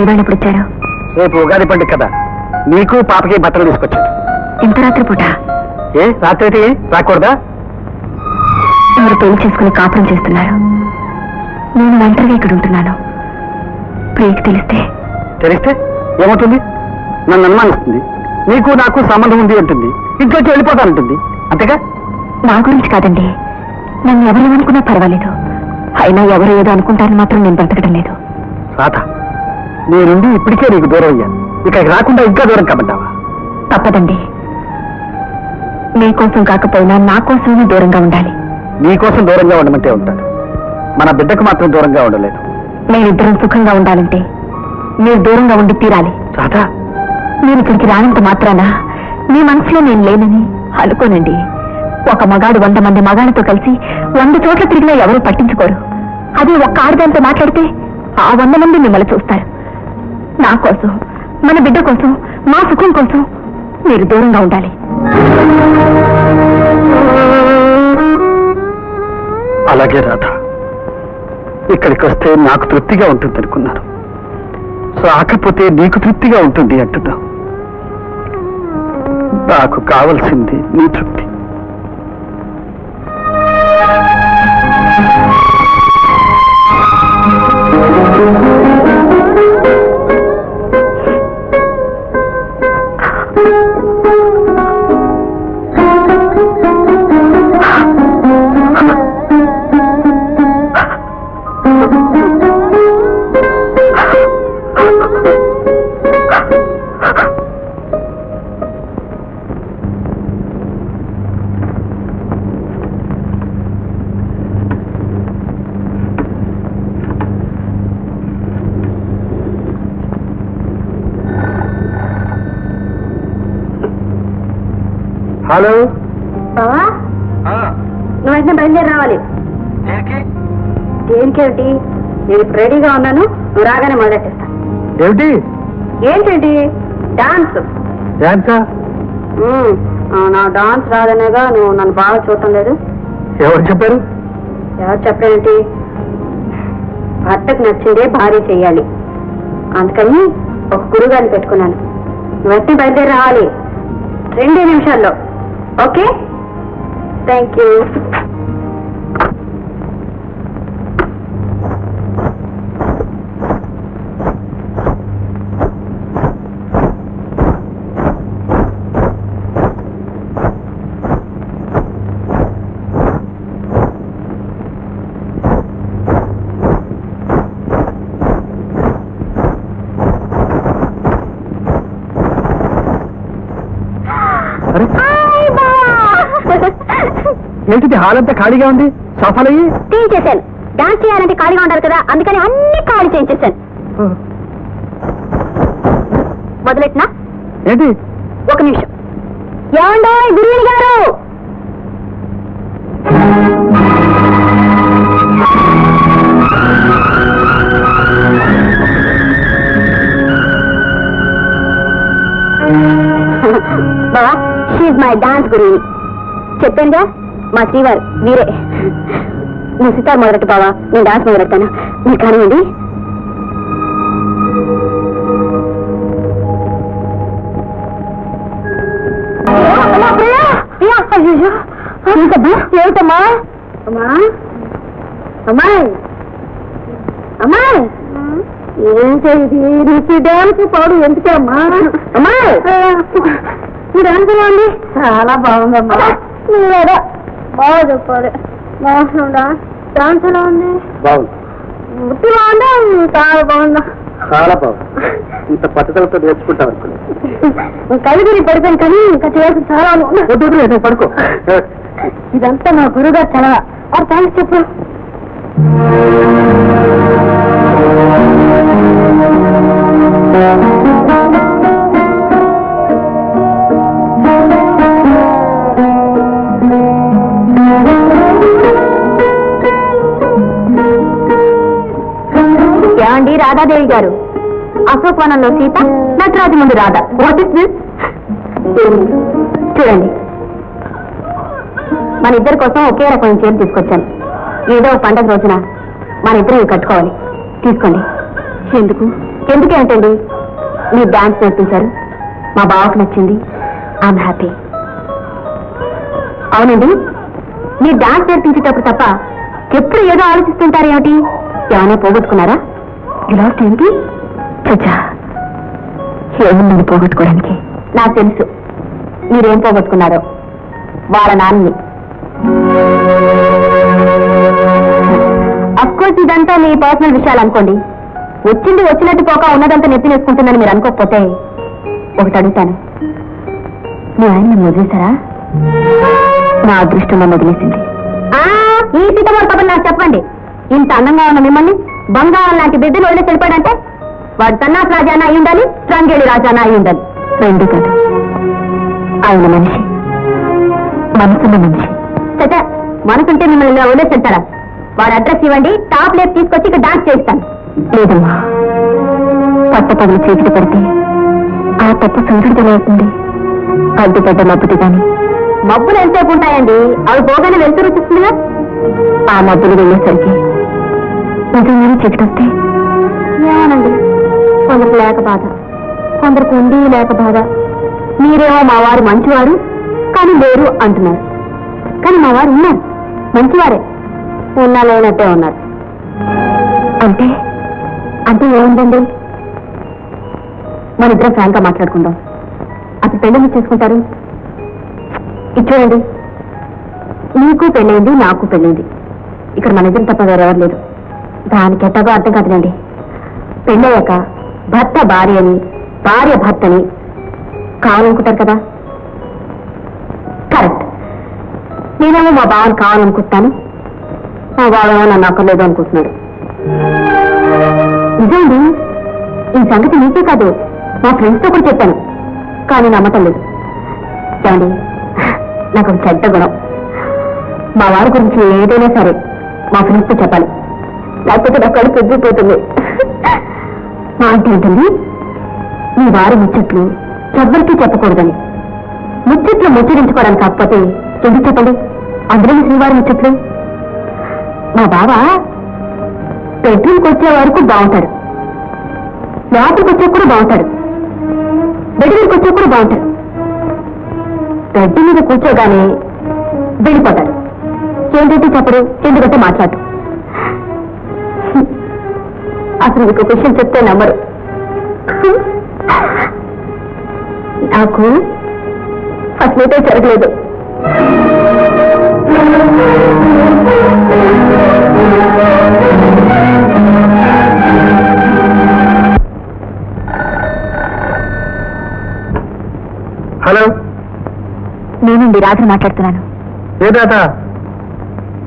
ఎప్పుడు వచ్చారు రేపు ఉగాది పండుగ కదా. నీకు పాపకి బట్టలు తీసుకొచ్చాడు ఇంత రాత్రి పూట ఏ? రాత్రి అయితే ఏ? రాకూడదా? మీరు పెళ్ళి చేసుకుని కాపురం చేస్తున్నారు? నేను ఒంటరిగా ఇక్కడ ఉంటున్నాను ప్రియకి తెలిస్తే? తెలిస్తే? ఏమవుతుంది? నన్ను అనుమానిస్తుంది. నీకు నాకు సంబంధం ఉంది అంటుంది. ఇంట్లోకి వెళ్ళిపోతానంటుంది. అంతేగా? నా గురించి కాదండి. నన్ను ఎవరు అనుకున్నా పర్వాలేదు. అయినా ఎవరు ఏదో అనుకుంటారని మాత్రం నేను బ్రతకడం లేదు. రాధ నేనుండి ఇప్పటికే నీకు దూరం అయ్యాను. ఇక్కడికి రాకుండా ఇంకా దూరం కమ్మంటావా తప్పదండి. మీకోసం కాకపోయినా నా కోసమే దూరంగా ఉండాలి. నీకోసం దూరంగా ఉండమంటే ఉంటాడు. మన బిడ్డకు మాత్రం దూరంగా ఉండలేదు. మేమిద్దరం సుఖంగా ఉండాలంటే మీరు దూరంగా ఉండి తీరాలి. రాధా. మీరు ఇక్కడికి రానంత మాత్రాన మీ మనసులో నేను లేనని అనుకోనండి. ఒక మగాడు వంద మంది మగాళ్ళతో కలిసి వంద చోట్ల తిరిగినా ఎవరూ పట్టించుకోరు. అదే ఒక్క ఆడదాంతో మాట్లాడితే ఆ వంద మంది మిమ్మల్ని చూస్తారు. నా కోసం మన బిడ్డ కోసం మా సుఖం కోసం మీరు దూరంగా ఉండాలి. అలాగే రాధ. ఇక్కడికి వస్తే నాకు తృప్తిగా ఉంటుంది అనుకున్నాను రాకపోతే నీకు తృప్తిగా ఉంటుంది అంటున్నావు. నాకు కావలసింది నీ తృప్తి. హలో? నువ్వు వెంటనే బయలుదేరి రావాలి. దేనికేమిటి నేను రెడీగా ఉన్నాను. నువ్వు రాగానే మొదలెట్టేస్తా ఏమిటి? ఏంటండి? డాన్స్. డాన్సా? నా డాన్స్ రాదనేగా నువ్వు నన్ను బాగా చూడటం లేదు. ఎవరు చెప్పారు? ఎవరు చెప్పేంటి భర్తకు నచ్చిందే భార్య చెయ్యాలి. అందుకని ఒక గురుగారిని పెట్టుకున్నాను. వెంటనే బయలుదేరి రావాలి. రెండే నిమిషాల్లో. Okay? Thank you. ఏంటిది హాల్ అంతా ఖాళీగా ఉంది? సోఫాలయ్యి చేశాను. డాన్స్ చేయాలంటే ఖాళీగా ఉండాలి కదా అందుకని అన్ని ఖాళీ చేయించేశాను. మొదలెట్నా? ఏంటి? ఒక నిమిషం. ఏమండో గురువుని గారు? బావా షీజ్ మై డాన్స్ గురువు చెప్పానుగా? మా శ్రీవారు వీరే. నువ్వు సితార్ మొదలెట్టు బావా నేను డాన్స్ మొదలెడతాను. మీరు కానివ్వండి. ఏమిటమ్మా? అమ్మా. అమ్మాయి. అమ్మాయి. ఏంటి నీకు డాన్స్ పాడు ఎందుకే అమ్మా? అమ్మాయి. ఈ ఉంది. చాలా బాగుందమ్మా. లేదా బాగా చెప్పాలి బాగుందా? డాన్స్ ఎలా ఉంది? బాగుంది. ముట్టి బాగుందా? చాలా బాగుందా? చాలా బాగుంది. ఇంత పట్టుదలతో నేర్చుకుంటాం అనుకున్నాను కానీ ఇంకా చేయాల్సి చాలా. వద్దు పడుకో. ఇదంతా మా గురుగారు చలవ. ఆ థ్యాంక్స్ చెప్పు. ఏమండి రాధాదేవి గారు. అశోక్ వనంలో సీత నటరాజు ముందు రాధ. వాట్ ఇస్ దిస్ చూడండి. మన ఇద్దరి కోసం ఒకే రకమైన చీర తీసుకొచ్చాను. ఏదో పండగ రోజున మన ఇద్దరం కట్టుకోవాలి. తీసుకోండి. ఎందుకు? ఎందుకేంటండి మీరు డాన్స్ నేర్పించారు. మా బావకు నచ్చింది. ఐఎమ్ హ్యాపీ అవునండి. మీరు డాన్స్ నేర్పించేటప్పుడు తప్ప ఎప్పుడు ఏదో ఆలోచిస్తుంటారు ఏమిటి ఏమైనా పోగొట్టుకున్నారా? లాస్ట్ ఏంటి చచ్చా ఏముందని పోగొట్టుకోవడానికి? నాకు తెలుసు. మీరేం పోగొట్టుకున్నారో. వాళ్ళ నాన్నని అఫ్కోర్స్ ఇదంతా మీ పర్సనల్ విషయాలు అనుకోండి. వచ్చింది వచ్చినట్టు పోక ఉన్నదంతా నెత్తి నేర్చుకుంటుందని మీరు అనుకోకపోతే ఒకటి అడుగుతాను. మీ ఆయన వదిలేశారా? నా అదృష్టం నన్ను వదిలేసింది. ఈ సీతమ్మ కబుర్ నాకు చెప్పండి. ఇంత అందంగా ఉన్న మిమ్మల్ని బంగారం లాంటి బిడ్డను వదిలేసి వెళ్ళిపోయాడంటే వాడు సన్నాస్ రాజానా అయి ఉండాలి రాజానా అయి ఉండాలి. రెండు ఆయన మనిషి. మనసున్న మనిషి. చచ్చా మనసుంటే మిమ్మల్ని ఇలా వదిలేసి వెళ్తారా వాడు అడ్రస్ ఇవ్వండి టాప్ లేపు తీసుకొచ్చి ఇక్కడ డాన్స్ చేస్తాను లేదమ్మా. పట్టపగలు చేతికి పడితే ఆ తప్పు సూర్యుడితో అవుతుంది అడ్డుపడ్డ మబ్బుది కానీ. మబ్బులు ఎంతసేపు ఉంటాయండి? అవి పోగానే వెళ్తూ రుచిస్తుందిగా ఆ మబ్బులు వెళ్ళేసరికి నిజంగానే చీకటొస్తే? ఏమోనండి? కొందరికి లేక బాధ కొందరికి ఉంది లేక బాధ. మీరేమో మా వారు మంచివారు కానీ లేరు అంటున్నారు. కానీ మా వారు ఉన్నారు మంచివారే. ఉన్నా లేనట్టే ఉన్నారు. అంటే? అంటే ఏముందండి? మన ఇద్దరం ఫ్రాంక్గా మాట్లాడుకుందాం. అసలు పెళ్ళి చేసుకుంటారు? ఇది చూడండి నీకు పెళ్ళైంది నాకు పెళ్ళైంది. ఇక్కడ మన ఇద్దరు తప్ప వేరెవరు లేదు దానికి ఎట్టగో అర్థం కదనండి పెళ్ళయ్యాక భర్త భార్యని భార్య భర్తని కావాలనుకుంటారు కదా? కరెక్ట్. నేనేమో మా బావని కావాలనుకుంటాను మా బావేమో నన్ను అక్కర్లేదు అనుకుంటున్నాడు. నిజండి ఈ సంగతి నీకే కాదు మా ఫ్రెండ్స్తో కూడా చెప్పాను. కానీ నమ్మటం లేదు. ఏమండి నాకు చెడ్డ గుణం. మా వారి గురించి ఏదైనా సరే మా ఫ్రెండ్స్తో చెప్పాలి. లేకపోతే నా కడుపు ఎగ్గిపోతుంది మా ఆంటీ ఉంటుంది మీ వారి ముచ్చట్లు ఎవ్వరికీ చెప్పకూడదని. ముచ్చట్లు ముచ్చరించుకోవడానికి కాకపోతే ఎందుకు చెప్పండి? అందులో శ్రీవారి ముచ్చట్లు. మా బావ బెడ్రూమ్కి వచ్చే వరకు బాగుంటాడు. లోపలికి వచ్చే కూడా బాగుంటాడు. బెడ్రూమ్కి వచ్చే కూడా బాగుంటాడు. బెడ్ మీద కూర్చోగానే వెళ్ళిపోతాడు. ఏంటంటే చెప్పడు? ఎందుకంటే మాట్లాడు అసలు మీకు ఒక విషయం చెప్తే నమ్మరు. నాకు అసలైతే జరగలేదు. హలో. నేనండి రాత్రి మాట్లాడుతున్నాను. ఏ దాదా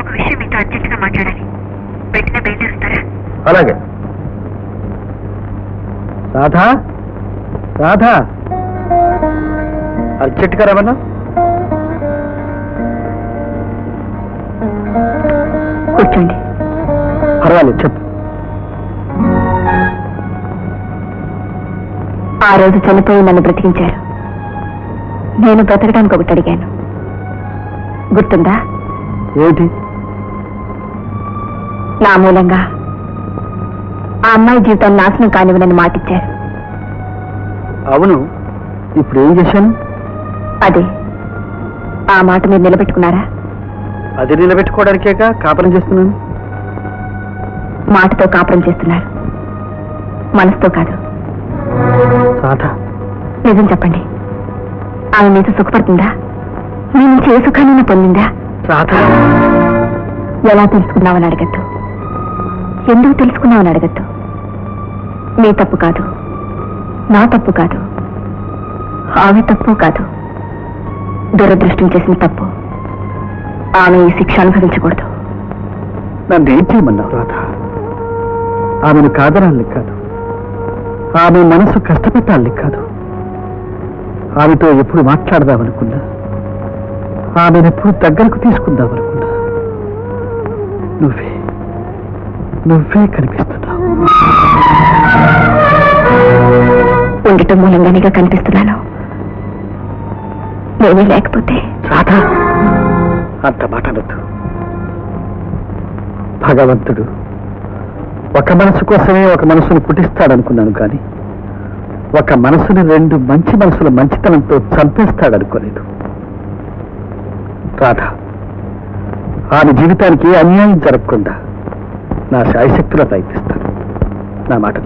ఒక విషయం మీతో అర్జెంటుగా మాట్లాడాలి. వెంటనే బయలుదేరుతారా? అలాగే. రాధా? రాధా? అర్జెంట్గా రమన్నా కూర్చోండి. పర్వాలేదు చెప్పు. ఆ రోజు చనిపోయి నన్ను బ్రతికించారు. నేను బ్రతకడానికి ఒకటి అడిగాను. గుర్తుందా? ఏంటి నా మూలంగా. ఆ అమ్మాయి జీవితం నాశనం కానివ్వనని మాటిచ్చారు. అవును. ఇప్పుడు ఏం చేశాను? అదే. ఆ మాట మీరు నిలబెట్టుకున్నారా? అది నిలబెట్టుకోవడానికేగా కాపలం చేస్తున్నాను? మాటతో కాపురం చేస్తున్నారు. మనసుతో కాదు. రాధా. నిజం చెప్పండి. ఆమె మీతో సుఖపడుతుందా? మీ నుంచి ఏ సుఖాన్ని పొందిందా? రాధా. ఎలా తెలుసుకున్నావని అడగద్దు. ఎందుకు తెలుసుకున్నావని అడగద్దు. మీ తప్పు కాదు. నా తప్పు కాదు. ఆమె తప్పు కాదు. దురదృష్టం చేసిన తప్పు. ఆమె ఈ శిక్ష అనుభవించకూడదు. నన్ను ఏం చేయమన్నావు రాధ? ఆమెను కాదనాలి కాదు. ఆమె మనసు కష్టపెట్టాలి కాదు. ఆమెతో ఎప్పుడు మాట్లాడదామనుకున్నా ఆమెను ఎప్పుడు దగ్గరకు తీసుకుందామనుకున్నా నువ్వే నువ్వే కనిపిస్తున్నావు. ఉండటం మూలంగానేగా కనిపిస్తున్నాను. నేనే లేకపోతే. రాధా అంత మాట అనొద్దు. భగవంతుడు ఒక మనసు కోసమే ఒక మనసును పుట్టిస్తాడనుకున్నాను కానీ ఒక మనసుని రెండు మంచి మనసుల మంచితనంతో చంపేస్తాడనుకోలేదు. రాధ ఆమె జీవితానికి అన్యాయం జరగకుండా నా శాయశక్తుల ప్రయత్నిస్తాను. నా మాట